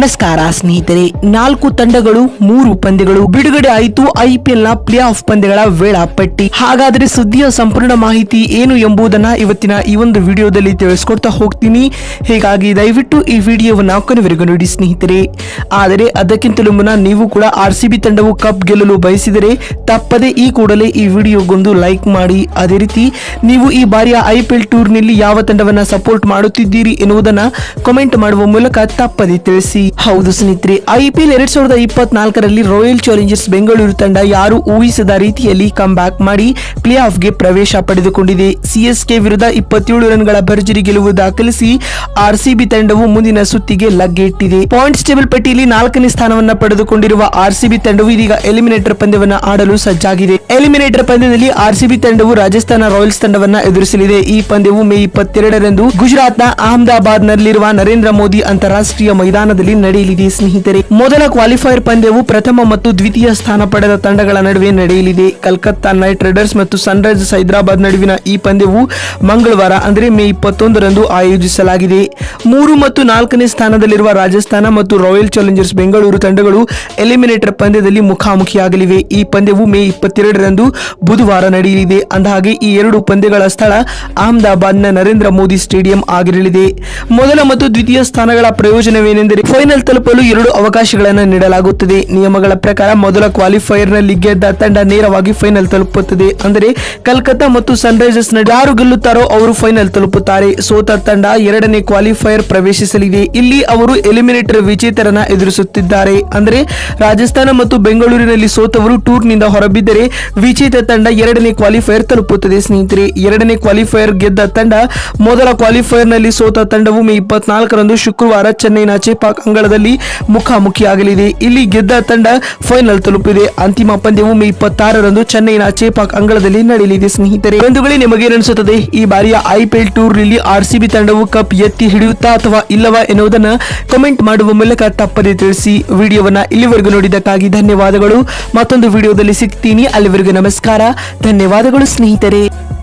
ನಮಸ್ಕಾರ ಸ್ನೇಹಿತರೆ, ನಾಲ್ಕು ತಂಡಗಳು, ಮೂರು ಪಂದ್ಯಗಳು. ಬಿಡುಗಡೆ ಆಯಿತು ಐಪಿಎಲ್ನ ಪ್ಲೇ ಆಫ್ ಪಂದ್ಯಗಳ ವೇಳಾಪಟ್ಟಿ. ಹಾಗಾದ್ರೆ ಸುದ್ದಿಯ ಸಂಪೂರ್ಣ ಮಾಹಿತಿ ಏನು ಎಂಬುದನ್ನ ಇವತ್ತಿನ ಈ ಒಂದು ವಿಡಿಯೋದಲ್ಲಿ ತಿಳಿಸ್ಕೊಡ್ತಾ ಹೋಗ್ತೀನಿ. ಹೀಗಾಗಿ ದಯವಿಟ್ಟು ಈ ವಿಡಿಯೋವನ್ನ ಕೊನೆವರೆಗೂ ನೋಡಿ ಸ್ನೇಹಿತರೆ. ಆದರೆ ಅದಕ್ಕಿಂತಲೂ ಮುನ್ನ ನೀವು ಕೂಡ ಆರ್ ತಂಡವು ಕಪ್ ಗೆಲ್ಲಲು ಬಯಸಿದರೆ ತಪ್ಪದೆ ಈ ಕೂಡಲೇ ಈ ವಿಡಿಯೋಗೊಂದು ಲೈಕ್ ಮಾಡಿ. ಅದೇ ರೀತಿ ನೀವು ಈ ಬಾರಿಯ ಐಪಿಎಲ್ ಟೂರ್ನಲ್ಲಿ ಯಾವ ತಂಡವನ್ನ ಸಪೋರ್ಟ್ ಮಾಡುತ್ತಿದ್ದೀರಿ ಎನ್ನುವುದನ್ನ ಕಮೆಂಟ್ ಮಾಡುವ ಮೂಲಕ ತಪ್ಪದೆ ತಿಳಿಸಿ. ಹೌದು ಸ್ನೇಹಿತರೆ ಐಪಿಎಲ್ ಎರಡ್ ಸಾವಿರದ ಇಪ್ಪತ್ನಾಲ್ಕರಲ್ಲಿ ರಾಯಲ್ ಚಾಲೆಂಜರ್ಸ್ ಬೆಂಗಳೂರು ತಂಡ ಯಾರು ಊಹಿಸದ ರೀತಿಯಲ್ಲಿ ಕಮ್ ಬ್ಯಾಕ್ ಮಾಡಿ ಪ್ಲೇ ಆಫ್ಗೆ ಪ್ರವೇಶ ಪಡೆದುಕೊಂಡಿದೆ. ಸಿಎಸ್ಕೆ ವಿರುದ್ಧ ಇಪ್ಪತ್ತೇಳು ರನ್ಗಳ ಭರ್ಜರಿ ಗೆಲುವು ದಾಖಲಿಸಿ ಆರ್ಸಿಬಿ ತಂಡವು ಮುಂದಿನ ಸುತ್ತಿಗೆ ಲಗ್ಗೆಯಿಟ್ಟಿದೆ ಪಾಯಿಂಟ್ಸ್ ಟೇಬಲ್ ಪಟ್ಟಿಯಲ್ಲಿ ನಾಲ್ಕನೇ ಸ್ಥಾನವನ್ನು ಪಡೆದುಕೊಂಡಿರುವ ಆರ್ಸಿಬಿ ತಂಡವು ಇದೀಗ ಎಲಿಮಿನೇಟರ್ ಪಂದ್ಯವನ್ನ ಆಡಲು ಸಜ್ಜಾಗಿದೆ. ಎಲಿಮಿನೇಟರ್ ಪಂದ್ಯದಲ್ಲಿ ಆರ್ಸಿಬಿ ತಂಡವು ರಾಜಸ್ಥಾನ ರಾಯಲ್ಸ್ ತಂಡವನ್ನ ಎದುರಿಸಲಿದೆ. ಈ ಪಂದ್ಯವು ಮೇ ಇಪ್ಪತ್ತೆರಡರಂದು ಗುಜರಾತ್ನ ಅಹಮದಾಬಾದ್ ನಲ್ಲಿರುವ ನರೇಂದ್ರ ಮೋದಿ ಅಂತಾರಾಷ್ಟ್ರೀಯ ಮೈದಾನದಲ್ಲಿ ನಡೆಯಲಿದೆ ಸ್ನೇಹಿತರೆ? ಮೊದಲ ಕ್ವಾಲಿಫೈಯರ್ ಪಂದ್ಯವು ಪ್ರಥಮ ಮತ್ತು ದ್ವಿತೀಯ ಸ್ಥಾನ ಪಡೆದ ತಂಡಗಳ ನಡುವೆ ನಡೆಯಲಿದೆ. ಕಲ್ಕತ್ತಾ ನೈಟ್ ರೈಡರ್ಸ್ ಮತ್ತು ಸನ್ರೈಸರ್ಸ್ ಹೈದರಾಬಾದ್ ನಡುವಿನ ಈ ಪಂದ್ಯವು ಮಂಗಳವಾರ, ಅಂದರೆ ಮೇ ಇಪ್ಪತ್ತೊಂದರಂದು ಆಯೋಜಿಸಲಾಗಿದೆ. ಮೂರು ಮತ್ತು ನಾಲ್ಕನೇ ಸ್ಥಾನದಲ್ಲಿರುವ ರಾಜಸ್ಥಾನ ಮತ್ತು ರಾಯಲ್ ಚಾಲೆಂಜರ್ಸ್ ಬೆಂಗಳೂರು ತಂಡಗಳು ಎಲಿಮಿನೇಟರ್ ಪಂದ್ಯದಲ್ಲಿ ಮುಖಾಮುಖಿಯಾಗಲಿವೆ. ಈ ಪಂದ್ಯವು ಮೇ ಇಪ್ಪತ್ತೆರಡರಂದು ಬುಧವಾರ ನಡೆಯಲಿದೆ. ಅಂದಹಾಗೆ, ಈ ಎರಡು ಪಂದ್ಯಗಳ ಸ್ಥಳ ಅಹಮದಾಬಾದ್ನ ನರೇಂದ್ರ ಮೋದಿ ಸ್ಟೇಡಿಯಂ ಆಗಿರಲಿದೆ. ಮೊದಲ ಮತ್ತು ದ್ವಿತೀಯ ಸ್ಥಾನಗಳ ಪ್ರಯೋಜನವೇನೆಂದರೆ ಫೈನಲ್ ತಲುಪಲು ಎರಡು ಅವಕಾಶಗಳನ್ನು ನೀಡಲಾಗುತ್ತದೆ. ನಿಯಮಗಳ ಪ್ರಕಾರ ಮೊದಲ ಕ್ವಾಲಿಫೈರ್ನಲ್ಲಿ ಗೆದ್ದ ತಂಡ ನೇರವಾಗಿ ಫೈನಲ್ ತಲುಪುತ್ತದೆ. ಅಂದರೆ ಕಲ್ಕತ್ತಾ ಮತ್ತು ಸನ್ರೈಸರ್ಸ್ ನಡುವೆ ಯಾರು ಗೆಲ್ಲುತ್ತಾರೋ ಅವರು ಫೈನಲ್ ತಲುಪುತ್ತಾರೆ. ಸೋತ ತಂಡ ಎರಡನೇ ಕ್ವಾಲಿಫೈಯರ್ ಪ್ರವೇಶಿಸಲಿದೆ. ಇಲ್ಲಿ ಅವರು ಎಲಿಮಿನೇಟರ್ ವಿಜೇತರನ್ನ ಎದುರಿಸುತ್ತಿದ್ದಾರೆ. ಅಂದರೆ ರಾಜಸ್ಥಾನ ಮತ್ತು ಬೆಂಗಳೂರಿನಲ್ಲಿ ಸೋತವರು ಟೂರ್ನಿಂದ ಹೊರಬಿದ್ದರೆ ವಿಜೇತ ತಂಡ ಎರಡನೇ ಕ್ವಾಲಿಫೈಯರ್ ತಲುಪುತ್ತದೆ ಸ್ನೇಹಿತರೆ. ಎರಡನೇ ಕ್ವಾಲಿಫೈಯರ್ ಗೆದ್ದ ತಂಡ ಮೊದಲ ಕ್ವಾಲಿಫೈಯರ್ನಲ್ಲಿ ಸೋತ ತಂಡವು ಮೇ ಇಪ್ಪತ್ನಾಲ್ಕರಂದು ಶುಕ್ರವಾರ ಚೆನ್ನೈನ ಚೇಪಾಕ್ ಅಂಗಳದಲ್ಲಿ ಮುಖಾಮುಖಿಯಾಗಲಿದೆ. ಇಲ್ಲಿ ಗೆದ್ದ ತಂಡ ಫೈನಲ್ ತಲುಪಿದೆ. ಅಂತಿಮ ಪಂದ್ಯವು ಮೇ ಇಪ್ಪತ್ತಾರರಂದು ಚೆನ್ನೈನ ಚೇಪಾಕ್ ಅಂಗಳದಲ್ಲಿ ನಡೆಯಲಿದೆ. ಸ್ನೇಹಿತರೆ, ಬಂಧುಗಳೇ, ನಿಮಗೆ ಅನಿಸುತ್ತದೆ ಈ ಬಾರಿಯ ಐಪಿಎಲ್ ಟೂರ್ನಲ್ಲಿ ಆರ್ಸಿಬಿ ತಂಡವು ಕಪ್ ಎತ್ತಿ ಹಿಡಿಯುತ್ತಾ ಅಥವಾ ಇಲ್ಲವಾ ಎನ್ನುವುದನ್ನು ಕಮೆಂಟ್ ಮಾಡುವ ಮೂಲಕ ತಪ್ಪದೆ ತಿಳಿಸಿ. ವಿಡಿಯೋವನ್ನು ಇಲ್ಲಿವರೆಗೂ ನೋಡಿದ್ದಕ್ಕಾಗಿ ಧನ್ಯವಾದಗಳು. ಮತ್ತೊಂದು ವಿಡಿಯೋದಲ್ಲಿ ಸಿಗ್ತೀನಿ. ಅಲ್ಲಿವರೆಗೂ ನಮಸ್ಕಾರ. ಧನ್ಯವಾದಗಳು ಸ್ನೇಹಿತರೆ.